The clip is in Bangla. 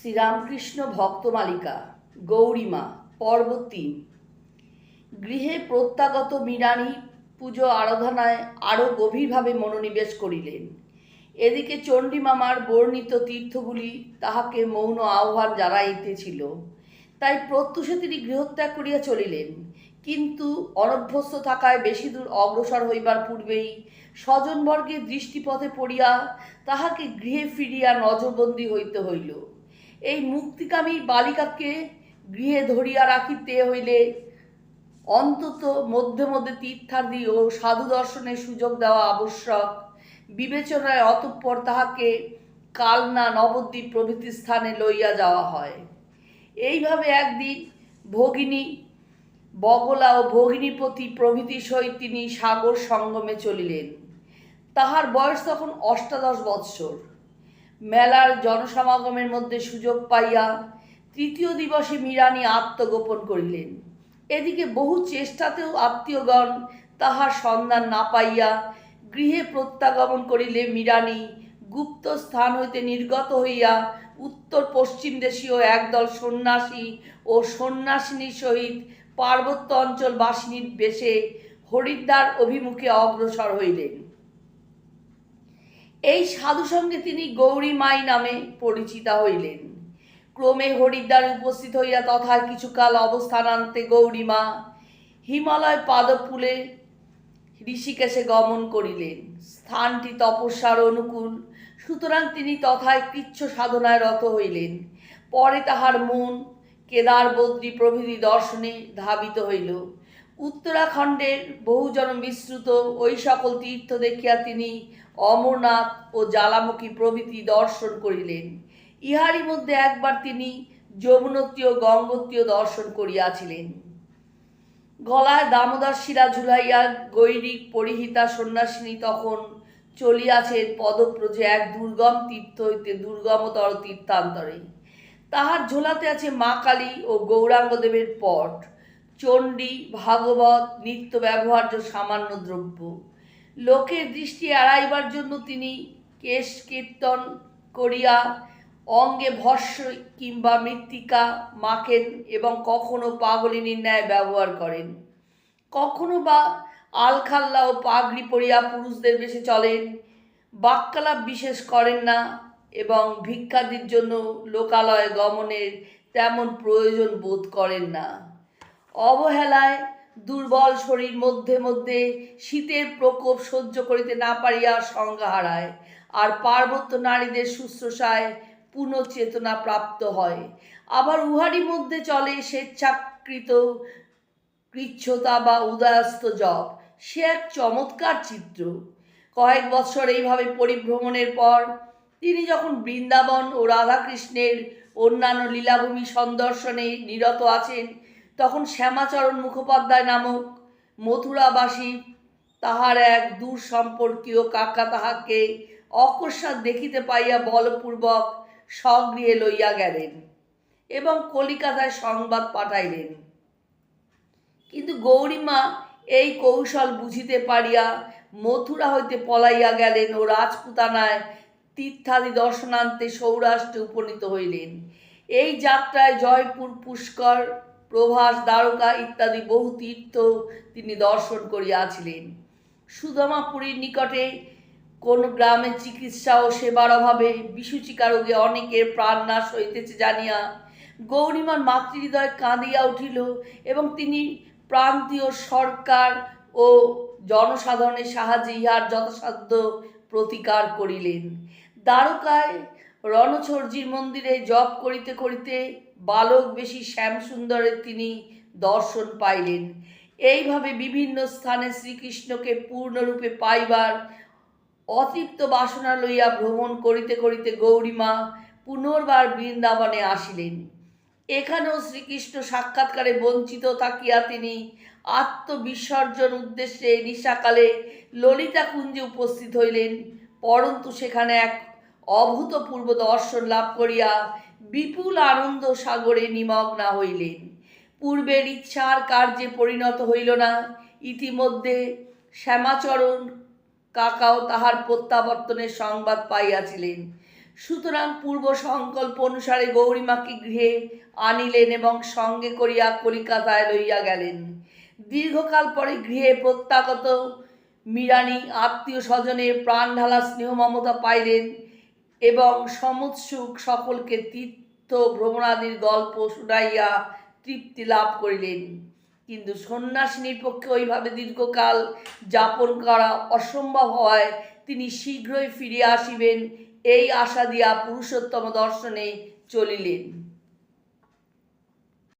শ্রীরামকৃষ্ণ ভক্তমালিকা গৌরীমা পর্ব তিন গৃহে প্রত্যাগত মীরাণী পুজো আরাধনায় আরও গভীরভাবে মনোনিবেশ করিলেন। এদিকে চণ্ডীমামার বর্ণিত তীর্থগুলি তাহাকে মৌন আহ্বান জানাইতেছিল। তাই প্রত্যুষে তিনি গৃহত্যাগ করিয়া চলিলেন। কিন্তু অনভ্যস্ত থাকায় বেশি দূর অগ্রসর হইবার পূর্বেই স্বজনবর্গের দৃষ্টিপথে পড়িয়া তাহাকে গৃহে ফিরিয়া নজরবন্দি হইতে হইল। এই মুক্তিকামী বালিকাকে গৃহে ধরিয়া রাখিতে হইলে অন্তত মধ্যে মধ্যে তীর্থাদি ও সাধু দর্শনের সুযোগ দেওয়া আবশ্যক। বিবেচনায় অতঃপর তাহাকে কালনা নবদ্বীপ প্রভৃতি স্থানে লইয়া যাওয়া হয়। এইভাবে একদিন ভগিনী বগলা ও ভগিনীপতি প্রভৃতি সহিত তিনি সাগর সঙ্গমে চলিলেন। তাহার বয়স তখন অষ্টাদশ বৎসর। মেলার জনসমাগমের মধ্যে সুযোগ পাইয়া তৃতীয় দিবসে মীরানি আত্মগোপন করিলেন। এদিকে বহু চেষ্টাতেও আত্মীয়গণ তাহার সন্ধান না পাইয়া গৃহে প্রত্যাগমন করিলে মীরানি গুপ্ত স্থান হইতে নির্গত হইয়া উত্তর পশ্চিম দেশীয় একদল সন্ন্যাসী ও সন্ন্যাসিনীর সহিত পার্বত্য অঞ্চল বাসিনীর বেশে হরিদ্বার অভিমুখে অগ্রসর হইলেন। এই সাধু সঙ্গে তিনি গৌরী মাই নামে পরিচিতা হইলেন। ক্রমে হরিদ্বার উপস্থিত হইয়া তথা কিছুকাল অবস্থানান্তে গৌরীমা হিমালয় পাদপুলে ঋষিকেশে গমন করিলেন। স্থানটি তপস্যার অনুকূল, সুতরাং তিনি তথায় কৃচ্ছ সাধনায় রত হইলেন। পরে তাহার মন কেদার বদ্রী প্রভৃতি দর্শনে ধাবিত হইল। উত্তরাখণ্ডের বহুজন বিস্তৃত ওই সকল তীর্থ দেখিয়া তিনি অমরনাথ ও জ্বালামুখী প্রভৃতি দর্শন করিলেন। ইহারই মধ্যে একবার তিনি যমুনত্রী ও গঙ্গোত্রীয় দর্শন করিয়াছিলেন। গলায় দামোদর শিরা ঝুলাইয়া গৈরিক পরিহিতা সন্ন্যাসিনী তখন চলিয়াছেন পদপ্রজে এক দুর্গম তীর্থ হইতে দুর্গমতর তীর্থান্তরে। তাহার ঝোলাতে আছে মা কালী ও গৌরাঙ্গদেবের পট। চণ্ডী, ভাগবত, নিত্য ব্যবহার্য সামান্য দ্রব্য। লোকের দৃষ্টি এড়াইবার জন্য তিনি কেশ কীর্তন করিয়া অঙ্গে ভস্য কিংবা মৃত্তিকা মাখেন এবং কখনো পাগলিনীর ন্যায় ব্যবহার করেন। কখনো বা আলখাল্লা ও পাগড়ি পরিয়া পুরুষদের বেশে চলেন, বাক্যালাপ বিশেষ করেন না এবং ভিক্ষাদির জন্য লোকালয়ে গমনের তেমন প্রয়োজন বোধ করেন না। অবহেলায় দুর্বল শরীর মধ্যে মধ্যে শীতের প্রকোপ সহ্য করিতে না পারিয়া সংজ্ঞা হারায় আর পার্বত্য নারীদের শুশ্রূষায় পুনঃচেতনা প্রাপ্ত হয়। আবার উহারই মধ্যে চলে স্বেচ্ছাকৃত কৃচ্ছতা বা উদয়াস্ত জপ। সে এক চমৎকার চিত্র। কয়েক বৎসর এইভাবে পরিভ্রমণের পর তিনি যখন বৃন্দাবন ও রাধাকৃষ্ণের অন্যান্য লীলাভূমি সন্দর্শনে নিরত আছেন শ্যামাচরণ মুখোপাধ্যায় নামক মথুরাবাসী তাহার এক দূর সম্পর্কীয় কাকা তাহাকে অকস্মাৎ দেখিতে পাইয়া বলপূর্বক স্বগৃহে লইয়া গেলেন এবং কলিকাতায় সংবাদ পাঠাইলেন। কিন্তু গৌরীমা এই কৌশল বুঝিতে পারিয়া মথুরা হইতে পলাইয়া গেলেন ও রাজপুতানায় তীর্থাদি দর্শনান্তে সৌরাষ্ট্রে উপনীত হইলেন। এই যাত্রায় জয়পুর, পুষ্কর প্রভাস, দ্বারকা ইত্যাদি বহু তীর্থ তিনি দর্শন করিয়াছিলেন। সুদামাপুরীর নিকটে কোন গ্রামে চিকিৎসা ও সেবার অভাবে বিসূচিকা রোগে অনেকের প্রাণনাশ হইতেছে জানিয়া গৌরীমার মাতৃহৃদয় কাঁদিয়া উঠিল এবং তিনি প্রান্তীয় সরকার ও জনসাধারণের সাহায্যে ইহার যথাসাধ্য প্রতিকার করিলেন। দ্বারকায় রণছর্জির মন্দিরে জপ করিতে করিতে বালক বেশি শ্যামসুন্দরের তিনি দর্শন পাইলেন। এইভাবে বিভিন্ন স্থানে শ্রীকৃষ্ণকে পূর্ণরূপে পাইবার অতৃপ্ত বাসনা লইয়া ভ্রমণ করিতে করিতে গৌরীমা পুনর্বার বৃন্দাবনে আসিলেন। এখানেও শ্রীকৃষ্ণ সাক্ষাৎকারে বঞ্চিত থাকিয়া তিনি আত্মবিসর্জন উদ্দেশ্যে নিশাকালে ললিতা কুঞ্জে উপস্থিত হইলেন। পরন্তু সেখানে এক অভূতপূর্ব দর্শন লাভ করিয়া বিপুল আনন্দ সাগরে নিমগ্না হইলেন। পূর্বের ইচ্ছার কার্যে পরিণত হইল না। ইতিমধ্যে শ্যামাচরণ কাকাও তাহার প্রত্যাবর্তনের সংবাদ পাইয়াছিলেন। সুতরাং পূর্ব সংকল্প অনুসারে গৌরীমাকে গৃহে আনিলেন এবং সঙ্গে করিয়া কলিকাতায় লইয়া গেলেন। দীর্ঘকাল পরে গৃহে প্রত্যাগত মিরানি আত্মীয় স্বজনের প্রাণ ঢালা স্নেহ মমতা পাইলেন। এবং সমুৎসুক সকলকে তীর্থ ভ্রমণাদির গল্প শুনাইয়া তৃপ্তি লাভ করিলেন। কিন্তু সন্ন্যাসিনীর পক্ষে ওইভাবে দীর্ঘকাল যাপন করা অসম্ভব হওয়ায় তিনি শীঘ্রই ফিরিয়া আসিবেন, এই আশা দিয়া পুরুষোত্তম দর্শনে চলিলেন।